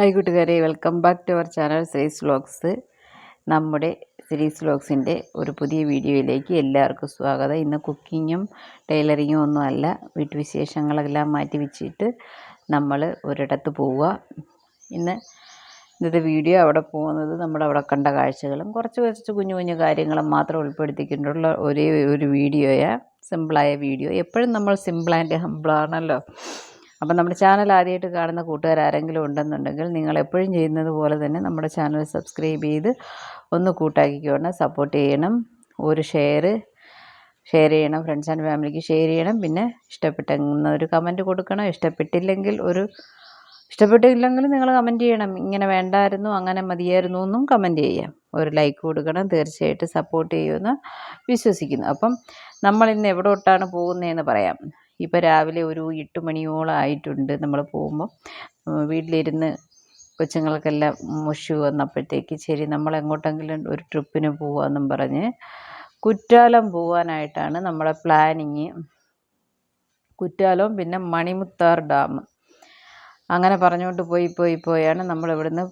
Hi കൂട്ടുകാരെ. Welcome back to our channel Sree's vlogs നമ്മുടെ ശ്രീസ് വ്ലോഗ്സിന്റെ ഒരു പുതിയ വീഡിയോയിലേക്ക് എല്ലാവർക്കും സ്വാഗതം. ഇന്ന് കുക്കിങ്ങും ടൈലറിങ്ങും ഒന്നും അല്ല. വീട്ടുവിശേഷങ്ങളെല്ലാം മാറ്റി വെച്ചിട്ട് നമ്മൾ ഒരിടത്ത് പോവുക. ഇന്ന് ഇന്നത്തെ വീഡിയോ അവിടെ പോകുന്നത് നമ്മുടെ അവിടെ കണ്ട കാഴ്ചകളും കുറച്ച് കുറച്ച് കുഞ്ഞു കുഞ്ഞു കാര്യങ്ങളും മാത്രം ഉൾപ്പെടുത്തിക്കൊണ്ടുള്ള ഒരേ ഒരു വീഡിയോയാണ് സിമ്പിളായ വീഡിയോ. എപ്പോഴും നമ്മൾ സിമ്പിൾ ആൻഡ് ഹമ്പിളാണല്ലോ അപ്പം നമ്മുടെ ചാനൽ ആദ്യമായിട്ട് കാണുന്ന കൂട്ടുകാർ ആരെങ്കിലും ഉണ്ടെന്നുണ്ടെങ്കിൽ നിങ്ങൾ എപ്പോഴും ചെയ്യുന്നത് പോലെ തന്നെ നമ്മുടെ ചാനൽ സബ്സ്ക്രൈബ് ചെയ്ത് ഒന്ന് കൂട്ടാക്കിക്കൊണ്ട് സപ്പോർട്ട് ചെയ്യണം. ഒരു ഷെയർ ഷെയർ ചെയ്യണം. ഫ്രണ്ട്സ് ആൻഡ് ഫാമിലിക്ക് ഷെയർ ചെയ്യണം. പിന്നെ ഇഷ്ടപ്പെട്ടെന്ന ഒരു കമന്റ് കൊടുക്കണം. ഇഷ്ടപ്പെട്ടില്ലെങ്കിൽ ഒരു ഇഷ്ടപ്പെട്ടില്ലെങ്കിൽ നിങ്ങൾ കമന്റ് ചെയ്യണം. ഇങ്ങനെ വേണ്ടായിരുന്നു അങ്ങനെ മതിയായിരുന്നു എന്നും കമന്റ് ചെയ്യാം. ഒരു ലൈക്ക് കൊടുക്കണം. തീർച്ചയായിട്ടും സപ്പോർട്ട് ചെയ്യുമെന്ന് വിശ്വസിക്കുന്നു. അപ്പം നമ്മൾ ഇന്ന് എവിടോട്ടാണ് പോകുന്നതെന്ന് പറയാം. ഇപ്പോൾ രാവിലെ ഒരു എട്ട് മണിയോളം ആയിട്ടുണ്ട് നമ്മൾ പോകുമ്പോൾ വീട്ടിലിരുന്ന് കൊച്ചുങ്ങൾക്കെല്ലാം മുഷു വന്നപ്പോഴത്തേക്ക് ശരി നമ്മൾ എങ്ങോട്ടെങ്കിലും ഒരു ട്രിപ്പിന് പോവാമെന്നും പറഞ്ഞ് കുറ്റാലം പോവാനായിട്ടാണ് നമ്മളെ പ്ലാനിങ്. കുറ്റാലം പിന്നെ മണിമുത്താർ ഡാം. അങ്ങനെ പറഞ്ഞുകൊണ്ട് പോയി പോയി പോയാണ് നമ്മൾ ഇവിടുന്ന്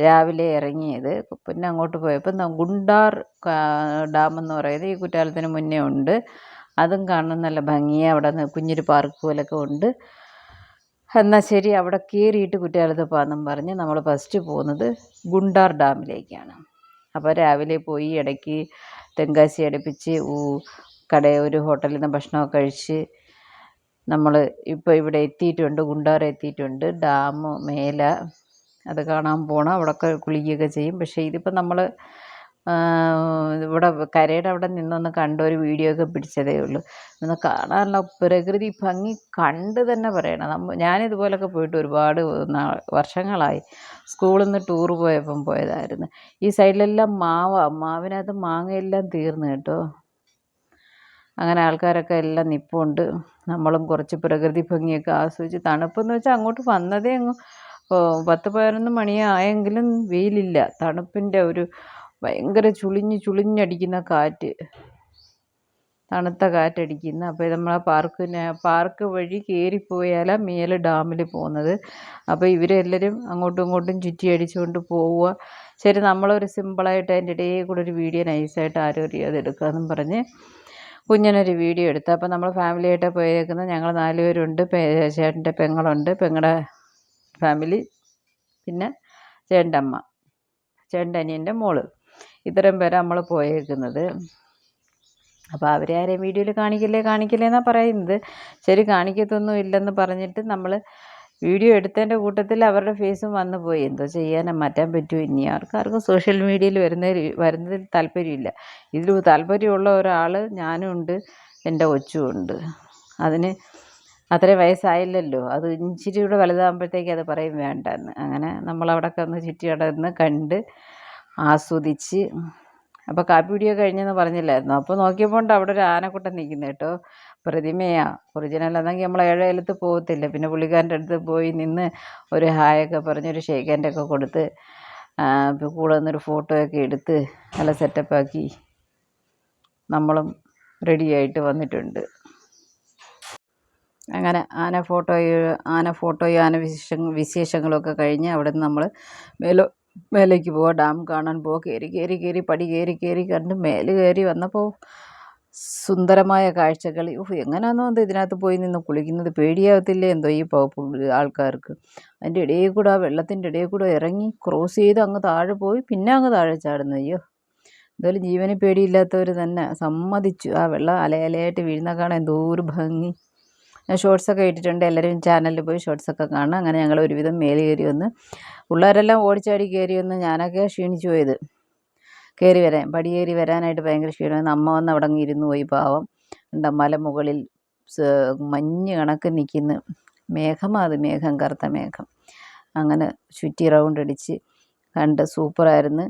രാവിലെ ഇറങ്ങിയത്. പിന്നെ അങ്ങോട്ട് പോയപ്പോൾ ഗുണ്ടാർ ഡാം എന്ന് പറയുന്നത് ഈ കുറ്റാലത്തിന് മുന്നേ ഉണ്ട്. അതും കാണാൻ നല്ല ഭംഗിയാണ് അവിടെ കുഞ്ഞൊരു പാർക്ക് പോലൊക്കെ ഉണ്ട്. എന്നാൽ ശരി അവിടെ കയറിയിട്ട് കുറ്റാലത്ത് പോകാമെന്നും പറഞ്ഞ് നമ്മൾ ഫസ്റ്റ് പോകുന്നത് ഗുണ്ടാർ ഡാമിലേക്കാണ്. അപ്പോൾ രാവിലെ പോയി ഇടയ്ക്ക് തെങ്കാശി അടുപ്പിച്ച് കട ഒരു ഹോട്ടലിൽ നിന്ന് ഭക്ഷണമൊക്കെ കഴിച്ച് നമ്മൾ ഇപ്പോൾ ഇവിടെ എത്തിയിട്ടുണ്ട് ഗുണ്ടാർ എത്തിയിട്ടുണ്ട്. ഡാം മേല അത് കാണാൻ പോകണം അവിടെയൊക്കെ കുളിക്കുകയൊക്കെ ചെയ്യും. പക്ഷേ ഇതിപ്പോൾ നമ്മൾ ഇവിടെ കരയുടെ അവിടെ നിന്നൊന്ന് കണ്ട ഒരു വീഡിയോ ഒക്കെ പിടിച്ചതേ ഉള്ളൂ. ഒന്ന് കാണാനുള്ള പ്രകൃതി ഭംഗി കണ്ട് തന്നെ പറയണം. നമ്മ ഞാനിതുപോലൊക്കെ പോയിട്ട് ഒരുപാട് വർഷങ്ങളായി സ്കൂളിൽ നിന്ന് ടൂർ പോയപ്പം പോയതായിരുന്നു. ഈ സൈഡിലെല്ലാം മാവ. മാവിനകത്ത് മാങ്ങയെല്ലാം തീർന്നു കേട്ടോ. അങ്ങനെ ആൾക്കാരൊക്കെ എല്ലാം നിപ്പുണ്ട്. നമ്മളും കുറച്ച് പ്രകൃതി ഭംഗിയൊക്കെ ആസ്വദിച്ച് തണുപ്പെന്ന് വെച്ചാൽ അങ്ങോട്ട് വന്നതേ അങ്ങ് പത്ത് പതിനൊന്ന് മണിയായെങ്കിലും വെയിലില്ല. തണുപ്പിന്റെ ഒരു ഭയങ്കര ചുളിഞ്ഞ് ചുളിഞ്ഞടിക്കുന്ന കാറ്റ്. തണുത്ത കാറ്റടിക്കുന്ന അപ്പോൾ നമ്മൾ ആ പാർക്കിന് പാർക്ക് വഴി കയറിപ്പോയാലാണ് മേലെ ഡാമിൽ പോകുന്നത്. അപ്പോൾ ഇവരെല്ലാവരും അങ്ങോട്ടും ഇങ്ങോട്ടും ചുറ്റി അടിച്ചുകൊണ്ട് പോവുക. ശരി നമ്മളൊരു സിമ്പിളായിട്ട് അതിന്റെ ഇടയിൽ കൂടെ ഒരു വീഡിയോ നൈസായിട്ട് ആരും അറിയാതെ എടുക്കാമെന്നും പറഞ്ഞ് കുഞ്ഞിനൊരു വീഡിയോ എടുത്തു. അപ്പോൾ നമ്മൾ ഫാമിലിയായിട്ട് പോയേക്കുന്നത്. ഞങ്ങൾ നാല് പേരുണ്ട് ചേട്ടന്റെ പെങ്ങളുണ്ട്. പെങ്ങളുടെ ഫാമിലി. പിന്നെ ചേട്ടന്റെ അമ്മ. ചേട്ടന്റെ അനിയന്റെ മോൾ. ഇത്രയും പേരെ നമ്മൾ പോയേക്കുന്നത്. അപ്പോൾ അവരെ ആരെയും വീഡിയോയിൽ കാണിക്കില്ലേ കാണിക്കില്ലേ എന്നാണ് പറയുന്നത്. ശരി കാണിക്കത്തൊന്നും ഇല്ലെന്ന് പറഞ്ഞിട്ട് നമ്മൾ വീഡിയോ എടുത്തതിന്റെ കൂട്ടത്തിൽ അവരുടെ ഫേസും വന്നു പോയി. എന്തോ ചെയ്യാനും മാറ്റാൻ പറ്റുമോ? ഇനി ആർക്കാർക്കും സോഷ്യൽ മീഡിയയിൽ വരുന്ന വരുന്നതിൽ താല്പര്യമില്ല. ഇതിൽ താല്പര്യമുള്ള ഒരാൾ ഞാനും ഉണ്ട് എന്റെ ഒച്ചും ഉണ്ട് അതിന് അത്രയും വയസ്സായില്ലല്ലോ. അത് ഇച്ചിരി കൂടെ വലുതാകുമ്പോഴത്തേക്ക് അത് പറയും വേണ്ടെന്ന്. അങ്ങനെ നമ്മളവിടെയൊക്കെ ഒന്ന് ചുറ്റി കിടന്ന് കണ്ട് ആസ്വദിച്ച്. അപ്പോൾ കാപ്പി വീഡിയോ കഴിഞ്ഞെന്ന് പറഞ്ഞില്ലായിരുന്നു? അപ്പോൾ നോക്കിയപ്പോൾ ഉണ്ട് അവിടെ ഒരു ആനക്കുട്ടൻ നിൽക്കുന്നത് കേട്ടോ. പ്രതിമയാണ് ഒറിജിനൽ ആണെങ്കിൽ നമ്മൾ ഏഴേലത്ത് പോകത്തില്ല പിന്നെ പുള്ളിക്കാരന്റെ അടുത്ത് പോയി നിന്ന് ഒരു ഹായൊക്കെ പറഞ്ഞൊരു ഷേക്ക് ഹാൻഡ് ഒക്കെ കൊടുത്ത് കൂടെ നിന്നൊരു ഫോട്ടോയൊക്കെ എടുത്ത് നല്ല സെറ്റപ്പാക്കി നമ്മളും റെഡിയായിട്ട് വന്നിട്ടുണ്ട്. അങ്ങനെ ആന ഫോട്ടോയോ ആന ഫോട്ടോയോ ആന വിശേഷ വിശേഷങ്ങളൊക്കെ കഴിഞ്ഞ് അവിടെ നിന്ന് നമ്മൾ മേലോ മേലേക്ക് പോവുക ഡാം കാണാൻ പോവുക കയറി കയറി കയറി പടി കയറി കയറി കണ്ട് മേലെ കയറി വന്നപ്പോൾ സുന്ദരമായ കാഴ്ചകൾ. ഓഹ് എങ്ങനെയാണെന്നോ എന്തോ ഇതിനകത്ത് പോയി നിന്ന് കുളിക്കുന്നത്. പേടിയാകത്തില്ലേ എന്തോ ഈ ആൾക്കാർക്ക്. അതിന്റെ ഇടയിൽ കൂടെ ആ വെള്ളത്തിന്റെ ഇടയിൽ കൂടെ ഇറങ്ങി ക്രോസ് ചെയ്ത് അങ്ങ് താഴെ പോയി. പിന്നെ അങ്ങ് താഴെ ചാടുന്നത് അയ്യോ. എന്തായാലും ജീവന് പേടിയില്ലാത്തവർ തന്നെ സമ്മതിച്ചു. ആ വെള്ളം അലയലയായിട്ട് വീഴുന്ന കാണാൻ എന്തോ ഒരു ഭംഗി. ഞാൻ ഷോർട്സൊക്കെ ഇട്ടിട്ടുണ്ട്. എല്ലാവരും ചാനലിൽ പോയി ഷോർട്സൊക്കെ കാണാം അങ്ങനെ ഞങ്ങൾ ഒരുവിധം മേലെ കയറി വന്ന് പിള്ളേരെല്ലാം ഓടിച്ചാടി കയറി വന്ന് ഞാനൊക്കെ ക്ഷീണിച്ചു പോയത്. കയറി വരാൻ പടി കയറി വരാനായിട്ട് ഭയങ്കര ക്ഷീണമായിരുന്നു അമ്മ വന്ന് അവിടെ അങ്ങ് ഇരുന്ന് പോയി പാവം. ഉണ്ട് മലമുകളിൽ മഞ്ഞ് കണക്ക് നിൽക്കുന്നു മേഘമാണ് അത് മേഘം കറുത്ത മേഘം. അങ്ങനെ ചുറ്റി റൗണ്ട് അടിച്ച് കണ്ട് സൂപ്പറായിരുന്നു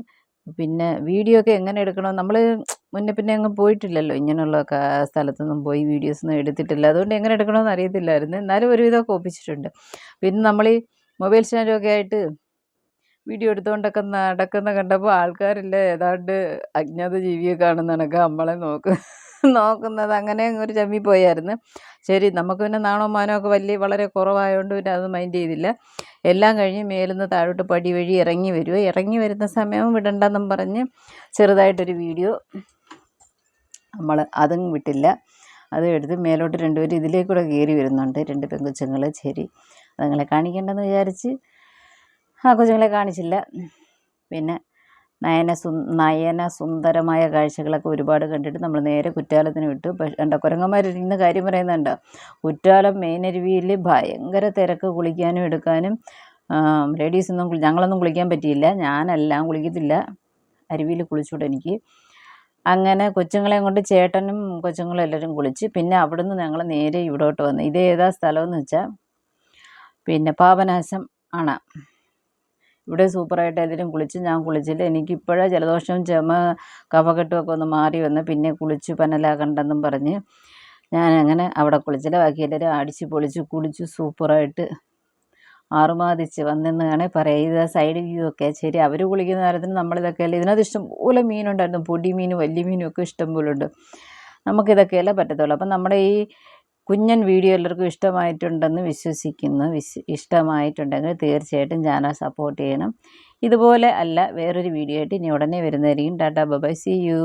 പിന്നെ വീഡിയോ ഒക്കെ എങ്ങനെ എടുക്കണം? നമ്മൾ മുന്നേ പിന്നെ അങ്ങ് പോയിട്ടില്ലല്ലോ. ഇങ്ങനെയുള്ള സ്ഥലത്തൊന്നും പോയി വീഡിയോസൊന്നും എടുത്തിട്ടില്ല. അതുകൊണ്ട് എങ്ങനെ എടുക്കണമെന്ന് അറിയത്തില്ലായിരുന്നു. എന്നാലും ഒരുവിധമൊക്കെ ഒപ്പിച്ചിട്ടുണ്ട്. പിന്നെ നമ്മൾ ഈ മൊബൈൽ സ്റ്റാൻഡൊക്കെ ആയിട്ട് വീഡിയോ എടുത്തുകൊണ്ടൊക്കെ നടക്കുന്ന കണ്ടപ്പോൾ ആൾക്കാരില്ല ഏതാണ്ട് അജ്ഞാത ജീവിയെ കാണുന്ന കണക്ക് നമ്മളെ നോക്ക് നോക്കുന്നത്. അങ്ങനെ ഒരു ചമ്മി പോയായിരുന്നു. ശരി നമുക്ക് പിന്നെ നാണോ മാനോ ഒക്കെ വലിയ വളരെ കുറവായതുകൊണ്ട് പിന്നെ അത് മൈൻഡ് ചെയ്തില്ല. എല്ലാം കഴിഞ്ഞ് മേലിന്ന് താഴോട്ട് പടി വഴി ഇറങ്ങി വരുമോ ഇറങ്ങി വരുന്ന സമയം വിടണ്ടെന്നും പറഞ്ഞ് ചെറുതായിട്ടൊരു വീഡിയോ നമ്മൾ അതും വിട്ടില്ല. അത് എടുത്ത് മേലോട്ട് രണ്ടുപേരും ഇതിലേക്കൂടെ കയറി വരുന്നുണ്ട്. രണ്ട് പെൺകൊച്ചുങ്ങൾ ശരി അതുങ്ങളെ കാണിക്കേണ്ടെന്ന് വിചാരിച്ച് ആ കൊച്ചുങ്ങളെ കാണിച്ചില്ല. പിന്നെ നയന സു നയന സുന്ദരമായ കാഴ്ചകളൊക്കെ ഒരുപാട് കണ്ടിട്ട് നമ്മൾ നേരെ കുറ്റാലത്തിന് വിട്ടു. കണ്ട കുരങ്ങന്മാർ ഇന്ന് കാര്യം പറയുന്നുണ്ട്? കുറ്റാലം മെയിനരുവിയിൽ ഭയങ്കര തിരക്ക് കുളിക്കാനും എടുക്കാനും ലേഡീസൊന്നും ഞങ്ങളൊന്നും കുളിക്കാൻ പറ്റിയില്ല. ഞാനെല്ലാം കുളിക്കത്തില്ല. അരുവിയിൽ കുളിച്ചുകൂടെ എനിക്ക്. അങ്ങനെ കൊച്ചുങ്ങളെയും കൊണ്ട് ചേട്ടനും കൊച്ചുങ്ങളും എല്ലാവരും കുളിച്ച് പിന്നെ അവിടുന്ന് ഞങ്ങൾ നേരെ ഇവിടോട്ട് വന്നു. ഇത് ഏതാ സ്ഥലമെന്ന് വെച്ചാൽ പിന്നെ പാപനാശം ആണ്. ഇവിടെ സൂപ്പറായിട്ട് എല്ലാവരും കുളിച്ച് ഞാൻ കുളിച്ചില്ല. എനിക്കിപ്പോഴേ ജലദോഷവും ചുമ കഫക്കെട്ടുമൊക്കെ ഒന്ന് മാറി വന്ന് പിന്നെ കുളിച്ച് പനലാകണ്ടെന്നും പറഞ്ഞ് ഞാൻ അങ്ങനെ അവിടെ കുളിച്ചില്ല. ബാക്കി എല്ലാവരും അടിച്ച് പൊളിച്ച് കുളിച്ച് സൂപ്പറായിട്ട് ആറുമാതിച്ച് വന്നെന്ന് വേണേൽ പറയാം. ഇത് സൈഡ് വ്യൂ ഒക്കെ ശരി അവർ കുളിക്കുന്ന കാര്യത്തിന് നമ്മളിതൊക്കെ അല്ലേ ഇതിനകത്ത് ഇഷ്ടംപോലെ മീനുണ്ടായിരുന്നു പൊടി മീൻ വലിയ മീനും ഒക്കെ ഇഷ്ടം പോലെ ഉണ്ട്. നമുക്കിതൊക്കെയല്ലേ പറ്റത്തുള്ളൂ. അപ്പം നമ്മുടെ ഈ കുഞ്ഞൻ വീഡിയോ എല്ലാവർക്കും ഇഷ്ടമായിട്ടുണ്ടെന്ന് വിശ്വസിക്കുന്നു വിശ് ഇഷ്ടമായിട്ടുണ്ടെങ്കിൽ തീർച്ചയായിട്ടും ചാനൽ സപ്പോർട്ട് ചെയ്യണം. ഇതുപോലെ അല്ല വേറൊരു വീഡിയോ ആയിട്ട് ഇനി ഉടനെ വരുന്നതായിരിക്കും. Tata bye bye see you.